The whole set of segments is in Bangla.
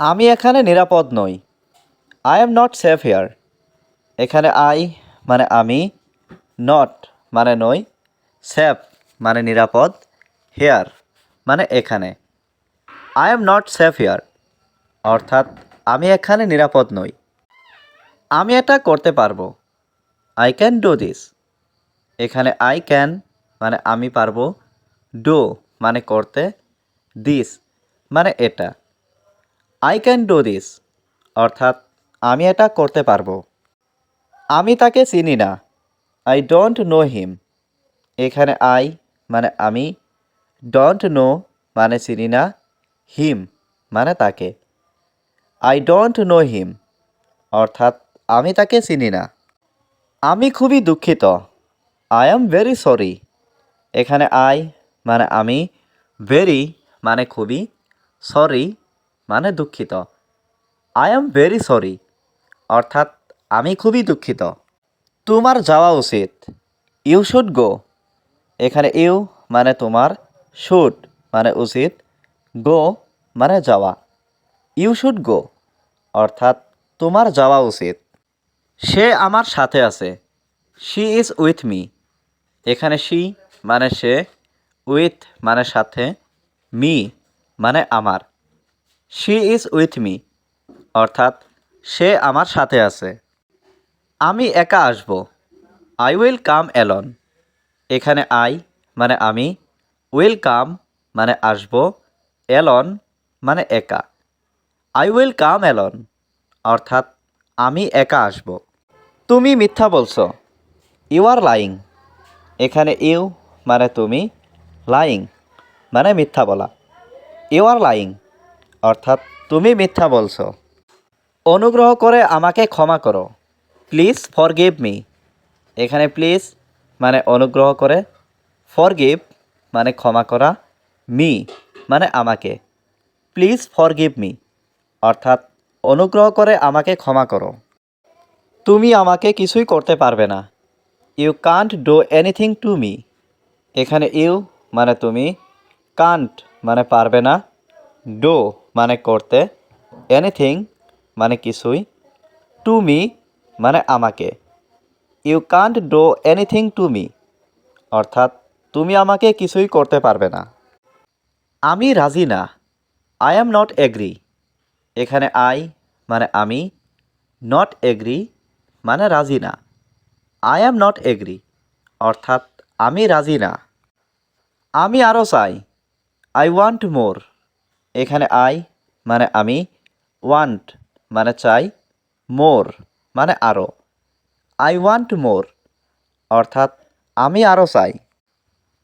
আমি এখানে নিরাপদ নই। I am not safe here এখানে আই মানে আমি নট মানে নই সেফ মানে নিরাপদ হেয়ার মানে এখানে। I am not safe here অর্থাৎ আমি এখানে নিরাপদ নই। আমি এটা করতে পারব। আই ক্যান ডু দিস এখানে আই ক্যান মানে আমি পারব। ডু মানে করতে দিস মানে এটা। আই ক্যান ডু দিস অর্থাৎ, আমি এটা করতে পারব। আমি তাকে চিনি না। আই ডোন্ট নো হিম এখানে আই মানে আমি। ডোন্ট নো মানে চিনি না। হিম মানে তাকে। আই ডোন্ট নো হিম অর্থাৎ, আমি তাকে চিনি না। আমি খুবই দুঃখিত। আই এম ভেরি সরি এখানে আই মানে আমি। ভেরি মানে খুবই। সরি মানে দুঃখিত। আই এম ভেরি সরি অর্থাৎ আমি খুবই দুঃখিত। তোমার যাওয়া উচিত। ইউ শুড গো এখানে ইউ মানে তোমার শুড মানে উচিত। গো মানে যাওয়া। ইউ শুড গো অর্থাৎ তোমার যাওয়া উচিত। সে আমার সাথে আছে। শি ইজ উইথ মি এখানে শি মানে সে উইথ মানে সাথে মি মানে আমার। শি ইজ উইথ মি অর্থাৎ, সে আমার সাথে আছে। আমি একা আসব। আই উইল কাম অ্যালন এখানে আই মানে আমি। উইল কাম মানে আসব। অ্যালন মানে একা। আই উইল কাম অ্যালন অর্থাৎ, আমি একা আসব। তুমি মিথ্যা বলছো। ইউ আর লাইং এখানে ইউ মানে তুমি। লাইং মানে মিথ্যা বলা। ইউ আর লাইং অর্থাৎ তুমি মিথ্যা বলছো। অনুগ্রহ করে আমাকে ক্ষমা করো। প্লিজ ফরগিভ মি এখানে প্লিজ মানে অনুগ্রহ করে। ফরগিভ মানে ক্ষমা করা। মি মানে আমাকে। প্লিজ ফরগিভ মি অর্থাৎ অনুগ্রহ করে আমাকে ক্ষমা করো। তুমি আমাকে কিছুই করতে পারবে না। You can't do anything to me এখানে ইউ মানে তুমি। কান্ট মানে পারবে না। ডো মানে করতে এনিথিং মানে কিছুই টু মি মানে আমাকে। You can't do anything to me অর্থাৎ, তুমি আমাকে কিছুই করতে পারবে না। আমি রাজি না। আই অ্যাম নট এগ্রি এখানে আই মানে আমি নট এগ্রি মানে রাজি না। আই অ্যাম নট এগ্রি অর্থাৎ, আমি রাজি না। আমি আরও চাই। আই ওয়ান্ট মোর এখানে আই মানে আমি ওয়ান্ট মানে চাই মোর মানে আরও আই ওয়ান্ট মোর অর্থাৎ আমি আরও চাই।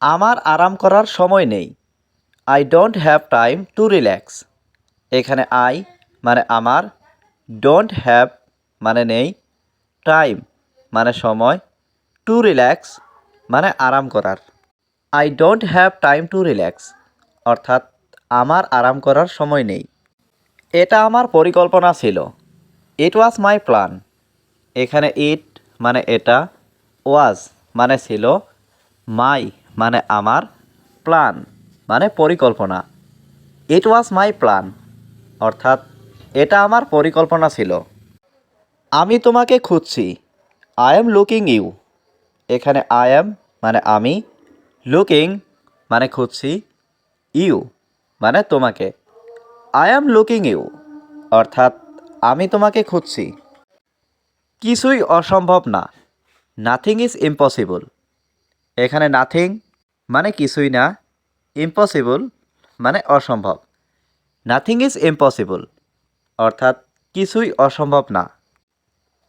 আমার আরাম করার সময় নেই। I don't have time to relax এখানে আই মানে আমার ডোন্ট হ্যাভ মানে নেই। টাইম মানে সময়। টু রিল্যাক্স মানে আরাম করার। I don't have time to relax অর্থাৎ আমার আরাম করার সময় নেই। এটা আমার পরিকল্পনা ছিল। ইট ওয়াজ মাই প্ল্যান এখানে ইট মানে এটা ওয়াজ মানে ছিল মাই মানে আমার প্ল্যান মানে পরিকল্পনা। ইট ওয়াজ মাই প্ল্যান অর্থাৎ এটা আমার পরিকল্পনা ছিল। আমি তোমাকে খুঁজছি। আই এম লুকিং ইউ এখানে আই এম মানে আমি। লুকিং মানে খুঁজছি। ইউ মানে তোমাকে। আই এম লুকিং ইউ অর্থাৎ, আমি তোমাকে খুঁজছি। কিছুই অসম্ভব না। নাথিং ইজ ইম্পসিবল এখানে নাথিং মানে কিছুই না। ইম্পসিবল মানে অসম্ভব। নাথিং ইজ ইম্পসিবল অর্থাৎ, কিছুই অসম্ভব না।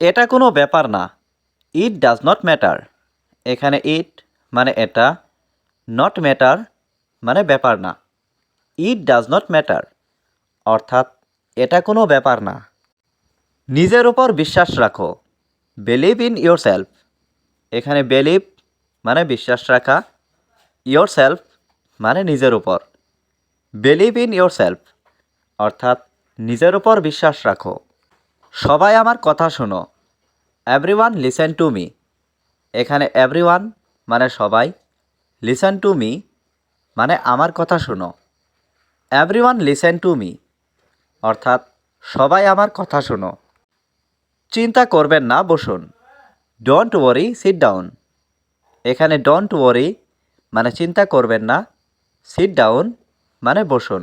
এটা কোনো ব্যাপার না। ইট ডাজ নট ম্যাটার এখানে ইট মানে এটা। নট ম্যাটার মানে ব্যাপার না। ইট ডাজ নট ম্যাটার অর্থাৎ এটা কোনো ব্যাপার না। নিজের ওপর বিশ্বাস রাখো। বিলিভ ইন ইয়োর সেলফ এখানে বিলিভ মানে বিশ্বাস রাখা। ইয়োর সেলফ মানে নিজের উপর। বিলিভ ইন ইয়োর সেলফ অর্থাৎ নিজের উপর বিশ্বাস রাখো। সবাই আমার কথা শোনো। এভরিওয়ান লিসেন টু মি এখানে এভরিওয়ান মানে সবাই। লিসেন টু মি মানে আমার কথা শোনো। এভরিওয়ান লিসেন টু মি অর্থাৎ সবাই আমার কথা শোনো। চিন্তা করবেন না, বসুন। ডোন্ট ওয়ারি সিট ডাউন এখানে ডোন্ট ওয়ারি মানে চিন্তা করবেন না সিট ডাউন মানে বসুন।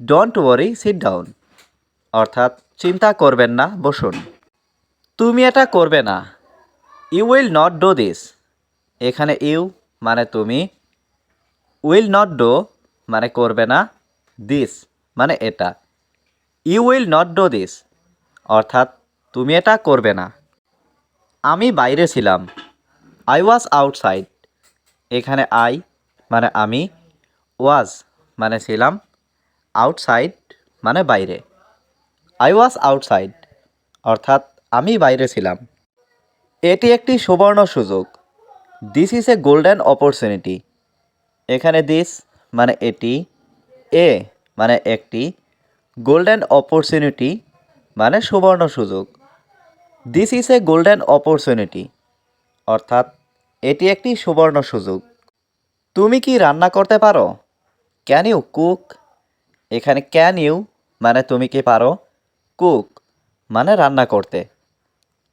ডোন্ট ওয়ারি সিট ডাউন অর্থাৎ চিন্তা করবেন না, বসুন। তুমি এটা করবে না। You will not do this এখানে ইউ মানে তুমি। উইল নট ডো মানে করবে না। দিস মানে এটা। You will not do this অর্থাৎ, তুমি এটা করবে না। আমি বাইরে ছিলাম। আই ওয়াজ আউটসাইড এখানে আই মানে আমি ওয়াজ মানে ছিলাম। আউটসাইড মানে বাইরে। আই ওয়াজ আউটসাইড অর্থাৎ, আমি বাইরে ছিলাম। এটি একটি সুবর্ণ সুযোগ। This is a golden opportunity এখানে দিস মানে এটি। এ মানে একটি। গোল্ডেন অপরচুনিটি মানে সুবর্ণ সুযোগ। This is a golden opportunity অর্থাৎ এটি একটি সুবর্ণ সুযোগ। তুমি কি রান্না করতে পারো? ক্যান ইউ কুক এখানে ক্যান ইউ মানে তুমি কি পারো? কুক মানে রান্না করতে।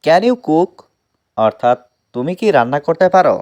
ক্যান ইউ কুক অর্থাৎ তুমি কি রান্না করতে পারো?